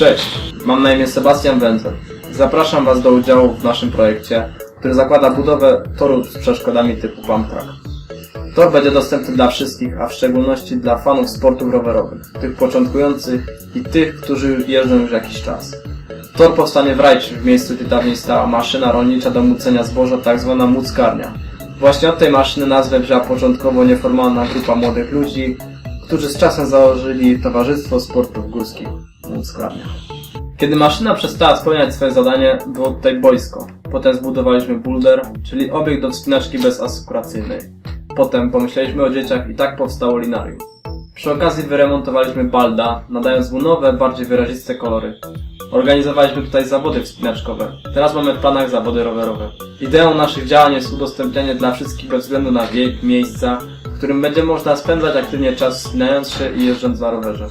Cześć, mam na imię Sebastian Węzer. Zapraszam Was do udziału w naszym projekcie, który zakłada budowę toru z przeszkodami typu pump track. Tor będzie dostępny dla wszystkich, a w szczególności dla fanów sportów rowerowych, tych początkujących i tych, którzy jeżdżą już jakiś czas. Tor powstanie w Rajczy, w miejscu, gdzie dawniej stała maszyna rolnicza do mucenia zboża, tak zwana muckarnia. Właśnie od tej maszyny nazwę wzięła początkowo nieformalna grupa młodych ludzi, którzy z czasem założyli Towarzystwo Sportów Górskich Kiedy maszyna przestała spełniać swoje zadanie, było tutaj boisko. Potem zbudowaliśmy boulder, czyli obiekt do wspinaczki bezasekuracyjnej. Potem pomyśleliśmy o dzieciach i tak powstało linarium. Przy okazji wyremontowaliśmy balda, nadając mu nowe, bardziej wyraziste kolory. Organizowaliśmy tutaj zawody wspinaczkowe. Teraz mamy w planach zawody rowerowe. Ideą naszych działań jest udostępnianie dla wszystkich bez względu na wiek, miejsca, w którym będzie można spędzać aktywnie czas wspinając się i jeżdżąc na rowerze.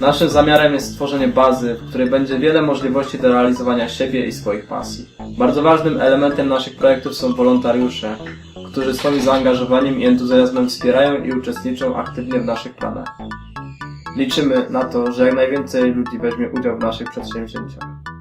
Naszym zamiarem jest stworzenie bazy, w której będzie wiele możliwości do realizowania siebie i swoich pasji. Bardzo ważnym elementem naszych projektów są wolontariusze, którzy swoim zaangażowaniem i entuzjazmem wspierają i uczestniczą aktywnie w naszych planach. Liczymy na to, że jak najwięcej ludzi weźmie udział w naszych przedsięwzięciach.